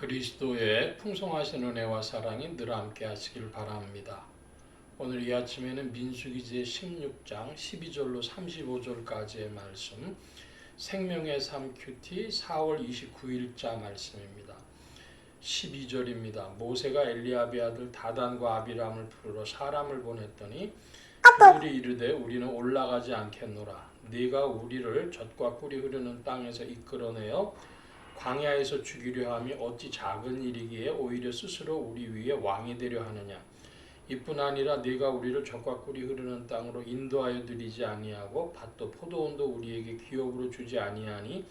그리스도의 풍성하신 은혜와 사랑이 늘 함께 하시길 바랍니다. 오늘 이 아침에는 민수기 제 16장 12절로 35절까지의 말씀 생명의 삶 큐티 4월 29일자 말씀입니다. 12절입니다. 모세가 엘리압의 아들 다단과 아비람을 부르러 사람을 보냈더니 그들이 이르되 우리는 올라가지 않겠노라. 네가 우리를 젖과 꿀이 흐르는 땅에서 이끌어내어 광야에서 죽이려 함이 어찌 작은 일이기에 오히려 스스로 우리 위에 왕이 되려 하느냐? 이뿐 아니라 네가 우리를 젖과 꿀이 흐르는 땅으로 인도하여 드리지 아니하고 밭도 포도원도 우리에게 기업으로 주지 아니하니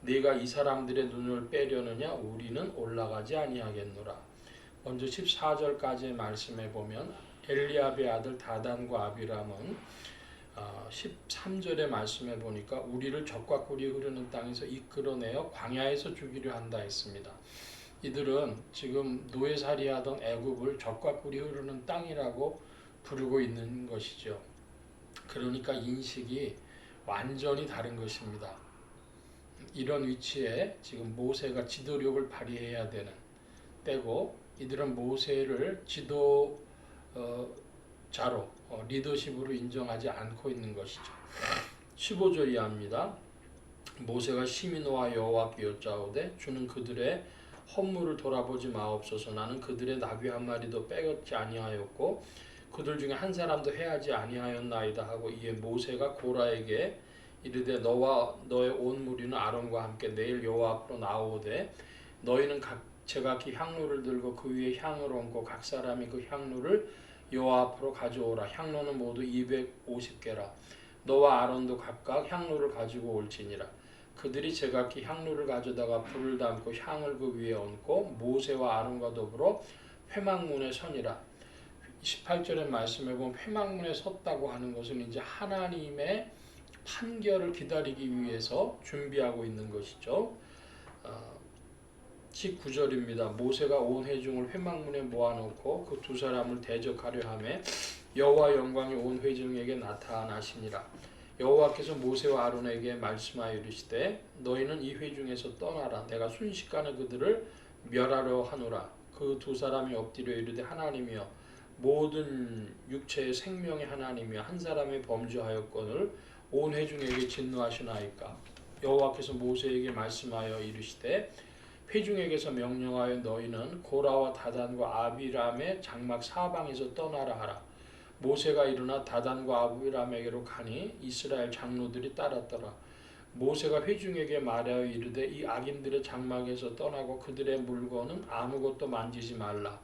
네가 이 사람들의 눈을 빼려느냐? 우리는 올라가지 아니하겠노라. 먼저 14절까지의 말씀에 보면 엘리압의 아들 다단과 아비람은 어, 13절의 말씀에 보니까 우리를 적과 꿀이 흐르는 땅에서 이끌어내어 광야에서 죽이려 한다 했습니다. 이들은 지금 노예살이 하던 애굽을 적과 꿀이 흐르는 땅이라고 부르고 있는 것이죠. 그러니까 인식이 완전히 다른 것입니다. 이런 위치에 지금 모세가 지도력을 발휘해야 되는 때고 이들은 모세를 지도 어, 자로 어, 리더십으로 인정하지 않고 있는 것이죠. 15절 이하입니다. 모세가 시민노와 여호와께 여짜오되 주는 그들의 헌물을 돌아보지 마옵소서 나는 그들의 나귀 한 마리도 빼앗지 아니하였고 그들 중에 한 사람도 해하지 아니하였나이다 하고 이에 모세가 고라에게 이르되 너와 너의 온 무리는 아론과 함께 내일 여호와 앞으로 나오되 너희는 각 제각기 향로를 들고 그 위에 향을 얹고 각 사람이 그 향로를 여호와 앞으로 가져오라. 향로는 모두 250개라. 너와 아론도 각각 향로를 가지고 올지니라. 그들이 제각기 향로를 가져다가 불을 담고 향을 그 위에 얹고 모세와 아론과 더불어 회막문에 선이라. 18절의 말씀에 보면 회막문에 섰다고 하는 것은 이제 하나님의 판결을 기다리기 위해서 준비하고 있는 것이죠. 어, 19절입니다. 모세가 온 회중을 회막문에 모아놓고 그 두 사람을 대적하려 하매 여호와 영광이 온 회중에게 나타나시니라. 여호와께서 모세와 아론에게 말씀하여 이르시되 너희는 이 회중에서 떠나라. 내가 순식간에 그들을 멸하려 하노라. 그 두 사람이 엎드려 이르되 하나님이여 모든 육체의 생명의 하나님이여 한 사람의 범죄하였건을 온 회중에게 진노하시나이까. 여호와께서 모세에게 말씀하여 이르시되 회중에게서 명령하여 너희는 고라와 다단과 아비람의 장막 사방에서 떠나라 하라. 모세가 일어나 다단과 아비람에게로 가니 이스라엘 장로들이 따랐더라. 모세가 회중에게 말하여 이르되 이 악인들의 장막에서 떠나고 그들의 물건은 아무것도 만지지 말라.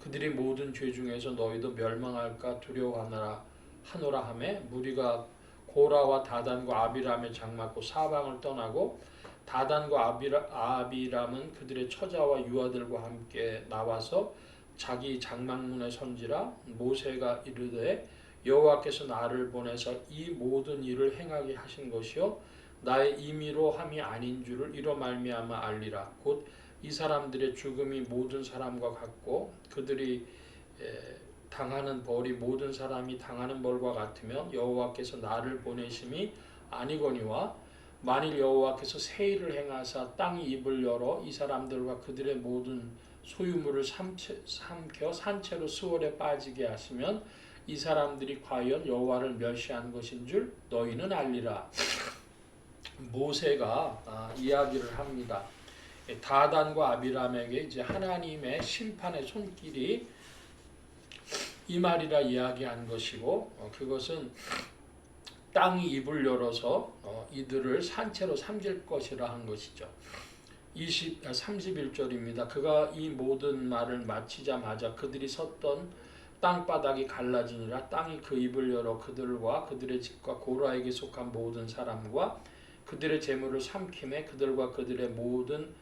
그들이 모든 죄 중에서 너희도 멸망할까 두려워하노라 하노라 하매 무리가 고라와 다단과 아비람의 장막고 사방을 떠나고 다단과 아비라, 아비람은 그들의 처자와 유아들과 함께 나와서 자기 장막문에 선지라 모세가 이르되 여호와께서 나를 보내서 이 모든 일을 행하게 하신 것이요 나의 임의로 함이 아닌 줄을 이로 말미암아 알리라. 곧 이 사람들의 죽음이 모든 사람과 같고 그들이 에, 당하는 벌이 모든 사람이 당하는 벌과 같으면 여호와께서 나를 보내심이 아니거니와 만일 여호와께서 세일을 행하사 땅이 입을 열어 이 사람들과 그들의 모든 소유물을 삼체, 삼켜 산채로 수월에 빠지게 하시면 이 사람들이 과연 여호와를 멸시한 것인 줄 너희는 알리라. 모세가 아, 이야기를 합니다. 다단과 아비람에게 이제 하나님의 심판의 손길이 이 말이라 이야기한 것이고 어, 그것은 땅이 입을 열어서 어, 이들을 산채로 삼킬 것이라 한 것이죠. 20, 아, 31절입니다. 그가 이 모든 말을 마치자마자 그들이 섰던 땅바닥이 갈라지니라 땅이 그 입을 열어 그들과 그들의 집과 고라에게 속한 모든 사람과 그들의 재물을 삼킴에 그들과 그들의 모든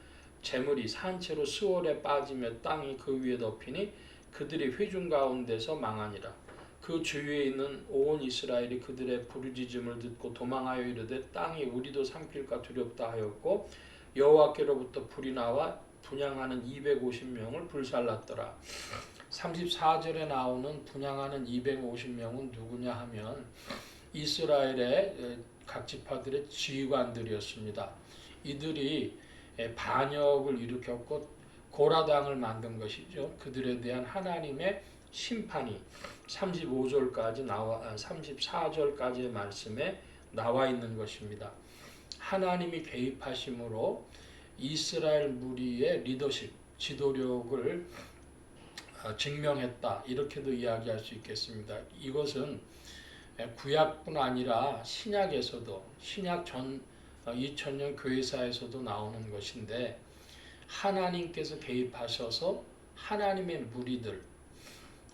재물이 산채로 수월에 빠지며 땅이 그 위에 덮이니 그들이 회중 가운데서 망하니라. 그 주위에 있는 온 이스라엘이 그들의 부르짖음을 듣고 도망하여 이르되 땅이 우리도 삼킬까 두렵다 하였고 여호와께로부터 불이 나와 분양하는 250명을 불살랐더라. 34절에 나오는 분양하는 250명은 누구냐 하면 이스라엘의 각 지파들의 지휘관들이었습니다. 이들이 반역을 일으켰고 고라당을 만든 것이죠. 그들에 대한 하나님의 심판이 35절까지 나와 아, 34절까지의 말씀에 나와 있는 것입니다. 하나님이 개입하심으로 이스라엘 무리의 리더십, 지도력을 아, 증명했다. 이렇게도 이야기할 수 있겠습니다. 이것은 구약뿐 아니라 신약에서도 신약 전 2000년 교회사에서도 나오는 것인데 하나님께서 개입하셔서 하나님의 무리들 아,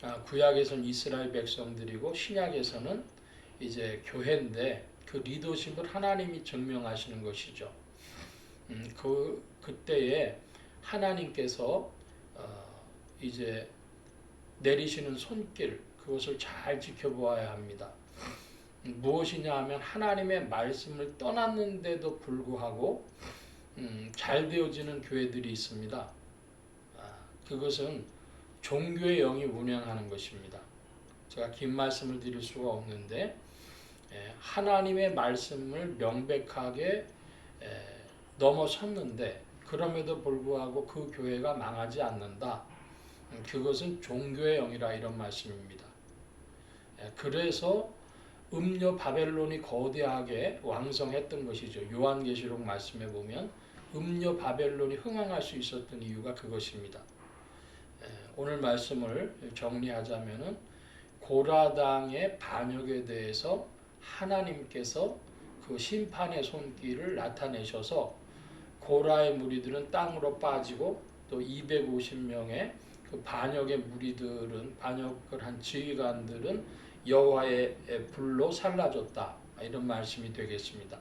구약에서는 이스라엘 백성들이고 신약에서는 이제 교회인데 그 리더십을 하나님이 증명하시는 것이죠. 음, 그 그때에 하나님께서 어, 이제 내리시는 손길 그것을 잘 지켜보아야 합니다. 무엇이냐 하면 하나님의 말씀을 떠났는데도 불구하고 음, 잘 되어지는 교회들이 있습니다. 아, 그것은 종교의 영이 운영하는 것입니다. 제가 긴 말씀을 드릴 수가 없는데 예, 하나님의 말씀을 명백하게 에, 넘어섰는데 그럼에도 불구하고 그 교회가 망하지 않는다. 음, 그것은 종교의 영이라 이런 말씀입니다. 예, 그래서 음료 바벨론이 거대하게 왕성했던 것이죠. 요한계시록 말씀에 보면 음료 바벨론이 흥황할 수 있었던 이유가 그것입니다. 예, 오늘 말씀을 정리하자면은 고라당의 반역에 대해서 하나님께서 그 심판의 손길을 나타내셔서 고라의 무리들은 땅으로 빠지고 또 250명의 그 반역의 무리들은 반역을 한 지휘관들은 여호와의 불로 살라졌다 이런 말씀이 되겠습니다.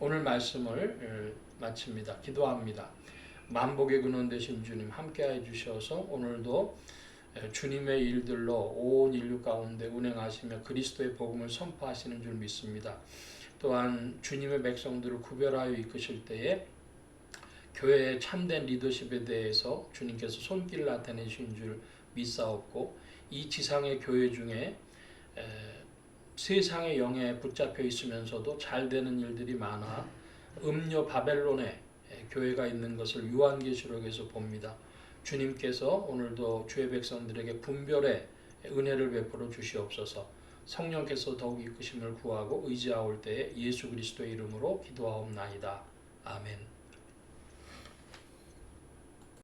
오늘 말씀을 마칩니다. 기도합니다. 만복의 근원 되신 주님 함께해 주셔서 오늘도 주님의 일들로 온 인류 가운데 운행하시며 그리스도의 복음을 선포하시는 줄 믿습니다. 또한 주님의 백성들을 구별하여 이끄실 때에 교회의 참된 리더십에 대해서 주님께서 손길을 나타내신 줄 믿사옵고 이 지상의 교회 중에 에, 세상의 영에 붙잡혀 있으면서도 잘 되는 일들이 많아 음료 바벨론에 교회가 있는 것을 요한계시록에서 봅니다. 주님께서 오늘도 주의 백성들에게 분별의 은혜를 베풀어 주시옵소서. 성령께서 더욱 이끄심을 구하고 의지하올 때에 예수 그리스도의 이름으로 기도하옵나이다. 아멘.